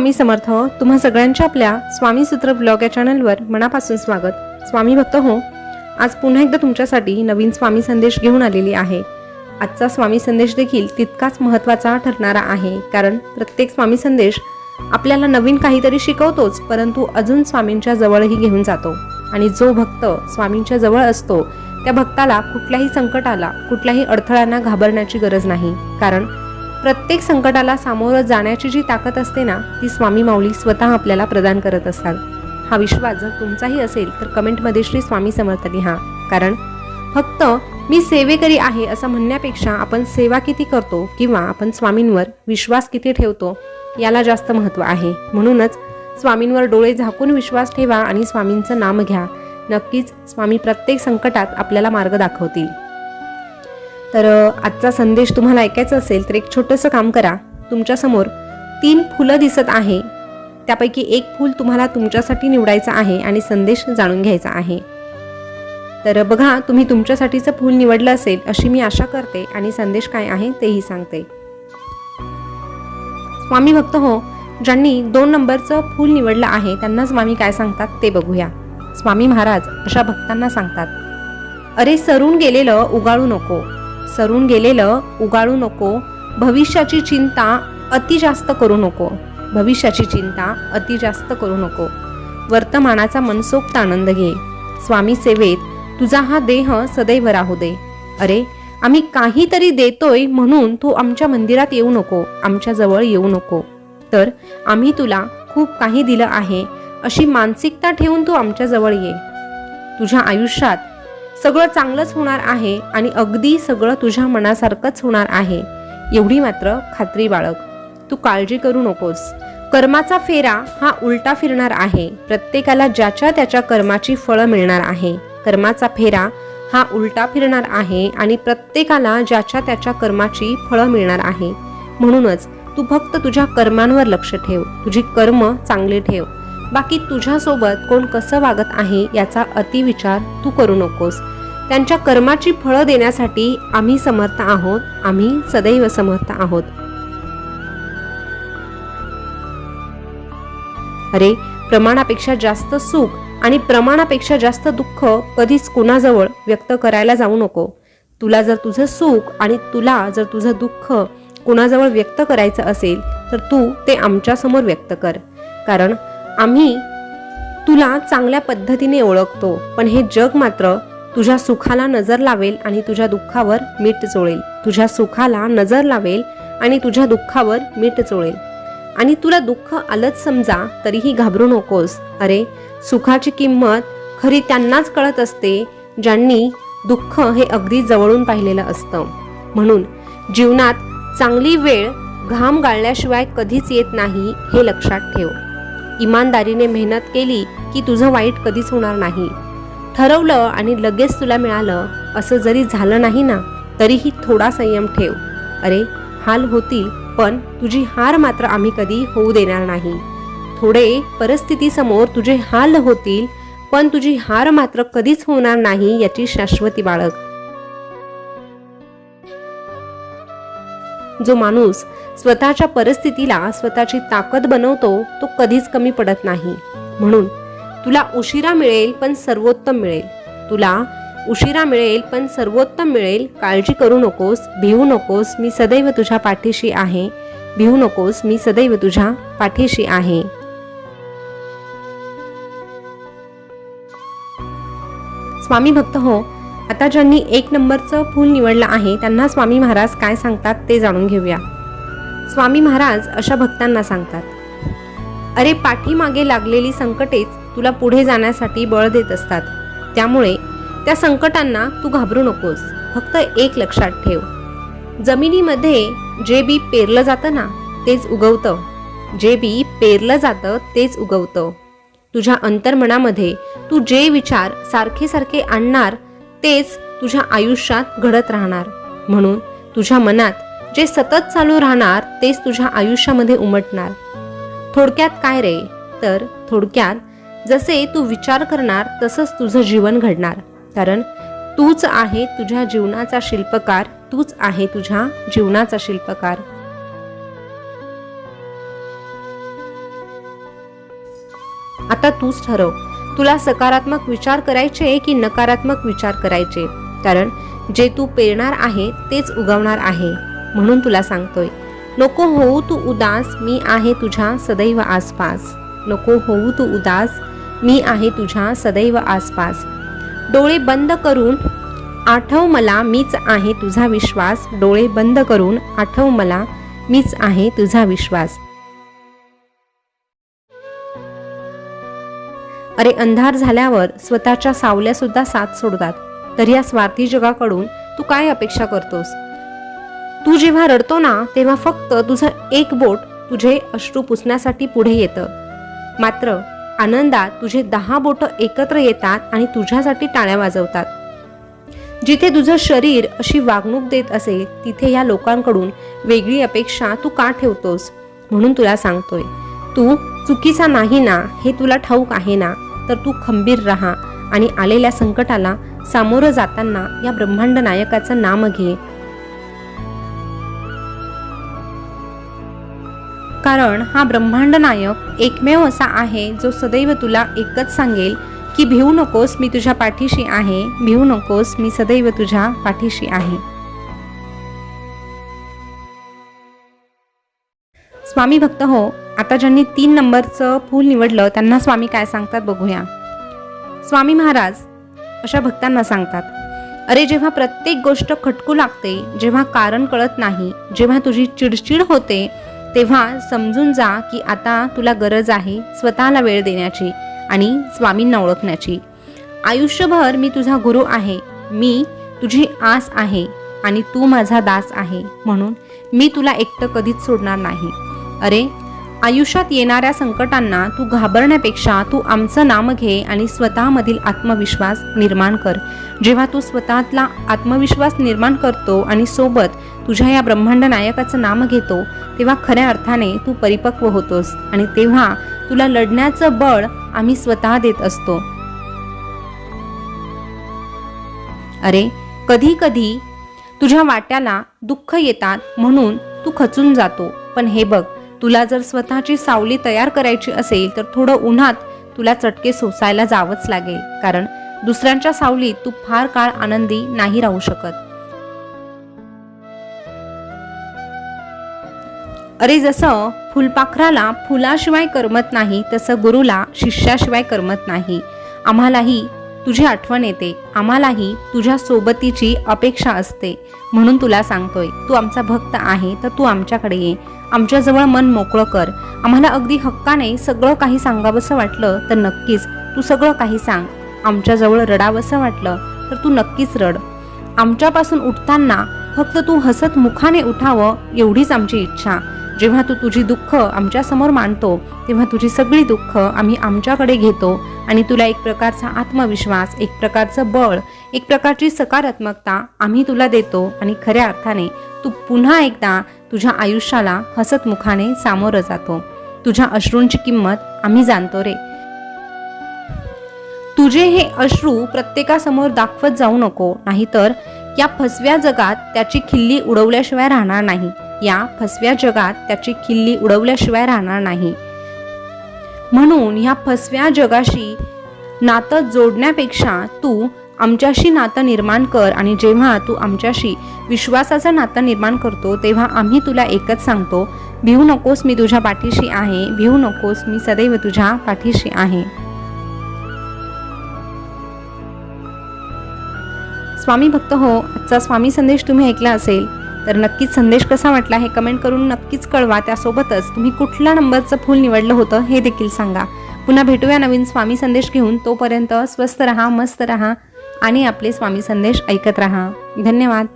स्वामी समर्थ हो. तुम्हा सगळ्यांच्या आपल्या स्वामी सूत्र ब्लॉग या चॅनलवर मनापासून स्वागत. स्वामी भक्त हो. आज पुन्हा एकदा तुमच्यासाठी नवीन स्वामी संदेश घेऊन आलेली आहे. आजचा स्वामी संदेश देखील तितकाच महत्त्वाचा ठरणारा आहे. कारण प्रत्येक स्वामी संदेश आपल्याला नवीन काहीतरी शिकवतोच परंतु अजून स्वामींच्या जवळही घेऊन जातो. आणि जो भक्त स्वामींच्या जवळ असतो त्या भक्ताला कुठल्याही संकटाला कुठल्याही अडथळ्यांना घाबरण्याची गरज नाही. कारण प्रत्येक संकटाला सामोरं जाण्याची जी ताकद असते ना ती स्वामी माऊली स्वतः आपल्याला प्रदान करत असतात. हा विश्वास जर तुमचाही असेल तर कमेंटमध्ये श्री स्वामी समर्थ लिहा. कारण फक्त मी सेवेकरी आहे असं म्हणण्यापेक्षा आपण सेवा किती करतो किंवा आपण स्वामींवर विश्वास किती ठेवतो याला जास्त महत्त्व आहे. म्हणूनच स्वामींवर डोळे झाकून विश्वास ठेवा आणि स्वामींचं नाम घ्या. नक्कीच स्वामी प्रत्येक संकटात आपल्याला मार्ग दाखवतील. तर आजचा संदेश तुम्हाला ऐकायचा असेल तर एक छोटंसं काम करा. तुमच्यासमोर तीन फुलं दिसत आहे. त्यापैकी एक फूल तुम्हाला तुमच्यासाठी निवडायचं आहे आणि संदेश जाणून घ्यायचा आहे. तर बघा तुम्ही तुमच्यासाठीचं फूल निवडलं असेल अशी मी आशा करते आणि संदेश काय आहे तेही सांगते. स्वामी भक्त हो ज्यांनी दोन नंबरचं फूल निवडलं आहे त्यांना स्वामी काय सांगतात ते बघूया. स्वामी महाराज अशा भक्तांना सांगतात अरे सरून गेलेलं उगाळू नको. सरून गेलेलं उगाळू नको. भविष्याची चिंता अति जास्त करू नको. भविष्याची चिंता अति जास्त करू नको. वर्तमानाचा मनसोक्त आनंद घे. स्वामी सेवेत तुझा हा देह सदैव राहू दे. अरे आम्ही काहीतरी देतोय म्हणून तू आमच्या मंदिरात येऊ नको आमच्या जवळ येऊ नको. तर आम्ही तुला खूप काही दिलं आहे अशी मानसिकता ठेवून तू आमच्या जवळ ये. तुझ्या आयुष्यात सगळं चांगलंच होणार आहे आणि अगदी सगळं तुझ्या मनासारखंच होणार आहे. एवढी मात्र खात्री बाळग. तू काळजी करू नकोस. कर्माचा फेरा हा उलटा फिरणार आहे. प्रत्येकाला ज्याच्या त्याच्या कर्माची फळं मिळणार आहे. कर्माचा फेरा हा उलटा फिरणार आहे आणि प्रत्येकाला ज्याच्या त्याच्या कर्माची फळं मिळणार आहे. म्हणूनच तू फक्त तुझ्या कर्मांवर लक्ष ठेव. तुझी कर्म चांगली ठेव. बाकी तुझ्यासोबत कोण कसं वागत आहे याचा अतिविचार तू करू नकोस. त्यांच्या कर्माची फळं देण्यासाठी आम्ही समर्थ आहोत. आम्ही सदैव समर्थ आहोत. अरे प्रमाणापेक्षा जास्त सुख आणि प्रमाणापेक्षा जास्त दुःख कधीच कुणाजवळ व्यक्त करायला जाऊ नको. तुला जर तुझं सुख आणि तुला जर तुझं दुःख कुणाजवळ व्यक्त करायचं असेल तर तू ते आमच्यासमोर व्यक्त कर. कारण आम्ही तुला चांगल्या पद्धतीने ओळखतो पण हे जग मात्र तुझ्या सुखाला नजर लावेल आणि तुझ्या दुःखावर मीठ चोळेल. तुझ्या सुखाला नजर लावेल आणि तुझ्या दुःखावर मीठ चोळेल. आणि तुला दुःख आलंच समजा तरीही घाबरू नकोस. अरे सुखाची किंमत खरी त्यांनाच कळत असते ज्यांनी दुःख हे अगदी जवळून पाहिलेलं असतं. म्हणून जीवनात चांगली वेळ घाम गाळल्याशिवाय कधीच येत नाही हे लक्षात ठेव. इमानदारीने मेहनत केली की तुझं वाईट कधीच होणार नाही. ठरवलं आणि लगेच तुला मिळालं असं जरी झालं नाही ना तरीही थोडा संयम ठेव. अरे हाल होतील पण तुझी हार मात्र आम्ही कधी होऊ देणार नाही. थोडे परिस्थितीसमोर तुझे हाल होतील पण तुझी हार मात्र कधीच होणार नाही याची शाश्वती बाळग. जो माणूस स्वतःच्या परिस्थितीला स्वतःची ताकद बनवतो तो कधीच कमी पडत नाही. म्हणून तुला उशिरा मिळेल पण सर्वोत्तम मिळेल. तुला उशिरा मिळेल पण सर्वोत्तम मिळेल. काळजी करू नकोस भिवू नकोस मी सदैव तुझ्या पाठीशी आहे. भिवू नकोस मी सदैव तुझ्या पाठीशी आहे. स्वामी भक्त हो आता ज्यांनी एक नंबरचं फूल निवडलं आहे त्यांना स्वामी महाराज काय सांगतात ते जाणून घेऊया. स्वामी महाराज अशा भक्तांना सांगतात अरे पाठीमागे लागलेली संकटेच तुला पुढे जाण्यासाठी बळ देत असतात. त्यामुळे त्या संकटांना तू घाबरू नकोस. फक्त एक लक्षात ठेव. जमिनीमध्ये जे बी पेरलं जातं ना तेच उगवतं. जे बी पेरलं जातं तेच उगवतं. तुझ्या अंतर्मनामध्ये तू जे विचार सारखे सारखे आणणार तेच तुझ्या आयुष्यात घडत राहणार. म्हणून तुझ्या मनात जे सतत चालू राहणार तेच तुझ्या आयुष्यामध्ये उमटणार. थोडक्यात काय रे? तर थोडक्यात जसे तू विचार करणार तसंच तुझं जीवन घडणार. कारण तूच आहे तुझ्या जीवनाचा शिल्पकार तूच आहे तुझ्या जीवनाचा शिल्पकार. आता तूच ठरव. तुला सकारात्मक विचार करायचे की नकारात्मक विचार करायचे? कारण जे तू पेरणार आहे तेच उगवणार आहे म्हणून तुला सांगतोय. नको होऊ तू उदास मी आहे तुझ्या सदैव आसपास. नको होऊ तू उदास मी आहे तुझ्या सदैव आसपास. डोळे बंद करून आठव मला मीच आहे तुझा विश्वास. डोळे बंद करून आठव मला मीच आहे तुझा विश्वास. अरे अंधार झाल्यावर स्वतःच्या सावल्या सुद्धा साथ सोडतात. तर या स्वार्थी जगाकडून तू काय अपेक्षा करतोस? तू जेव्हा रडतो ना तेव्हा फक्त तुझं एक बोट तुझे अश्रू पुसण्यासाठी पुढे येतं. मात्र आनंदात तुझे दहा बोटं एकत्र येतात आणि तुझ्यासाठी टाळ्या वाजवतात. जिथे तुझं शरीर अशी वागणूक देत असेल तिथे या लोकांकडून वेगळी अपेक्षा तू का ठेवतोस? म्हणून तुला सांगतोय तू चुकीचा नाही ना हे तुला ठाऊक आहे ना? तर तू खंबीर राहा आणि आलेल्या संकटाला सामोरं जाताना या ब्रह्मांड नायकाचं नाम घे. कारण हा ब्रह्मांड नायक एकमेव असा आहे जो सदैव तुला एकच सांगेल की भिवू नकोस मी तुझ्या पाठीशी आहे भिवू नकोस मी सदैव तुझ्या पाठीशी आहे. स्वामी भक्त हो आता ज्यांनी तीन नंबरचं फूल निवडलं त्यांना स्वामी काय सांगतात बघूया. स्वामी महाराज अशा भक्तांना सांगतात अरे जेव्हा प्रत्येक गोष्ट खटकू लागते जेव्हा कारण कळत नाही जेव्हा तुझी चिडचिड होते तेव्हा समजून जा की आता तुला गरज आहे स्वतःला वेळ देण्याची आणि स्वामींना ओळखण्याची. आयुष्यभर मी तुझा गुरु आहे मी तुझी आस आहे आणि तू माझा दास आहे म्हणून मी तुला एकटं कधीच सोडणार नाही. अरे आयुष्यात येणाऱ्या संकटांना तू घाबरण्यापेक्षा तू आमचं नाम घे आणि स्वतःमधील आत्मविश्वास निर्माण कर. जेव्हा तू स्वतःतला आत्मविश्वास निर्माण करतो आणि सोबत तुझ्या या ब्रह्मांड नायकाचं नाम घेतो तेव्हा खऱ्या अर्थाने तू परिपक्व होतोस आणि तेव्हा तुला लढण्याचं बळ आम्ही स्वतः देत असतो. अरे कधी कधी तुझ्या वाट्याला दुःख येतात म्हणून तू खचून जातो. पण हे बघ तुला जर स्वतःची सावली तयार करायची असेल तर थोडं उन्हात तुला चटके सोसायला जावंच लागेल. कारण दुसऱ्यांच्या सावलीत तू फार काळ आनंदी नाही राहू शकत. अरे जसं फुलपाखराला फुलाशिवाय करमत नाही तसं गुरुला शिष्याशिवाय करमत नाही. आम्हालाही तुझी आठवण येते. आम्हालाही तुझ्या सोबतीची अपेक्षा असते. म्हणून तुला सांगतोय तू आमचा भक्त आहे तर तू आमच्याकडे ये. आमच्याजवळ मन मोकळं कर. आम्हाला अगदी हक्काने सगळं काही सांगावंसं वाटलं तर नक्कीच तू सगळं काही सांग. आमच्याजवळ रडावंसं वाटलं तर तू नक्कीच रड. आमच्यापासून उठताना फक्त तू हसत मुखाने उठावं एवढीच आमची इच्छा. जेव्हा तू तुझी दुःख आमच्यासमोर मांडतो तेव्हा तुझी सगळी दुःख आम्ही आमच्याकडे घेतो आणि तुला एक प्रकारचा आत्मविश्वास एक प्रकारचं बळ एक प्रकारची सकारात्मकता आम्ही तुला देतो आणि खऱ्या अर्थाने तू पुन्हा एकदा तुझ्या आयुष्याला हसत मुखाने सामोरं जातो. तुझ्या अश्रूंची किंमत आम्ही जाणतो रे. तुझे हे अश्रू प्रत्येकासमोर दाखवत जाऊ नको नाहीतर या फसव्या जगात त्याची खिल्ली उडवल्याशिवाय राहणार नाही. या फसव्या जगात त्याची खिल्ली उडवल्याशिवाय राहणार नाही. म्हणून या फसव्या जगाशी नातं जोडण्यापेक्षा तू आमच्याशी नातं निर्माण कर आणि जेव्हा तू आमच्याशी विश्वासाचं नातं निर्माण करतो तेव्हा आम्ही तुला एकच सांगतो भिवू नकोस मी तुझ्या पाठीशी आहे भिवू नकोस मी सदैव तुझ्या पाठीशी आहे. स्वामी भक्त हो आजचा स्वामी संदेश तुम्ही ऐकला असेल तर नक्कीच संदेश कसा वाटला हे कमेंट करून नक्कीच कळवा. त्यासोबतच तुम्ही कुठल्या नंबरचं फूल निवडलं होतं हे देखील सांगा. पुन्हा भेटूया नवीन स्वामी संदेश घेऊन. तोपर्यंत स्वस्त रहा मस्त रहा. आणि आपले स्वामी संदेश ऐकत रहा. धन्यवाद.